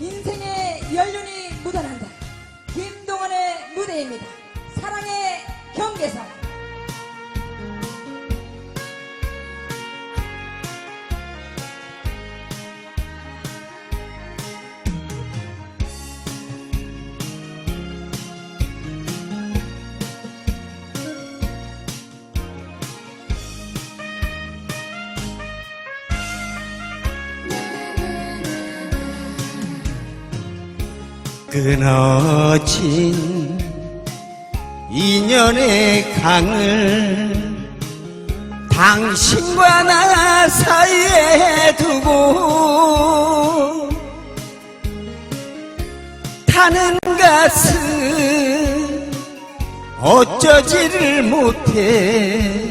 인생의 연륜이 묻어난다. 김동원의 무대입니다. 사랑의 경계선. 끊어진 인연의 강을 당신과 나 사이에 두고 타는 가슴 어쩌지를 못해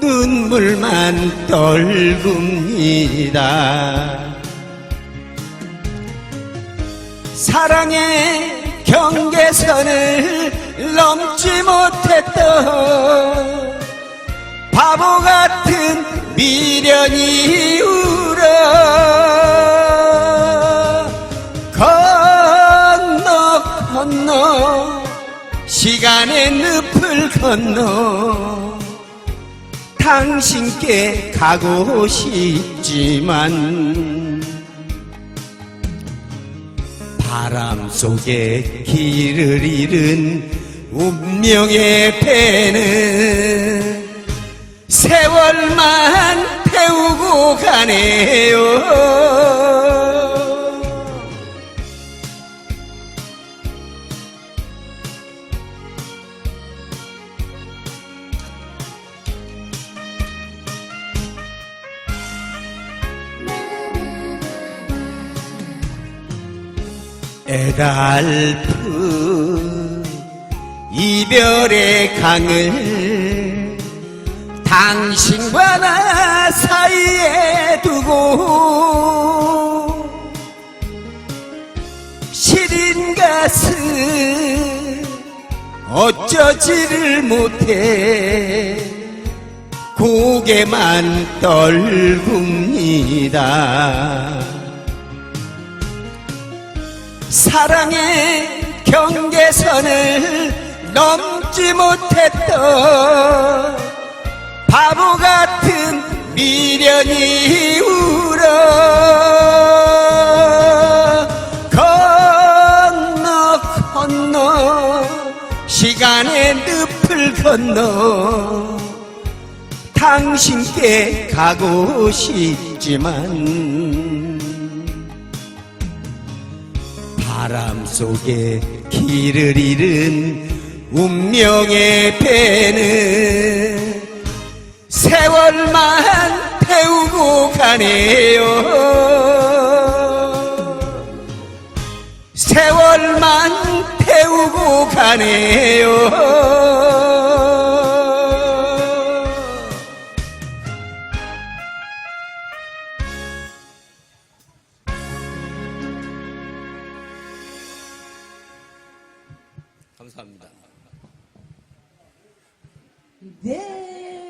눈물만 떨굽니다. 사랑의 경계선을 넘지 못했던 바보 같은 미련이 울어 건너 건너 시간의 늪을 건너 당신께 가고 싶지만 바람 속에 길을 잃은 운명의 배는 세월만 태우고 가네요. 애달픈 이별의 강을 당신과 나 사이에 두고 시린 가슴 어쩌지를 못해 고개만 떨굽니다. 사랑의 경계선을 넘지 못했던 바보 같은 미련이 울어 건너 건너 시간의 늪을 건너 당신께 가고 싶지만 바람 속에 길을 잃은 운명의 배는 세월만 태우고 가네요. 세월만 태우고 가네요. 감사합니다. 네.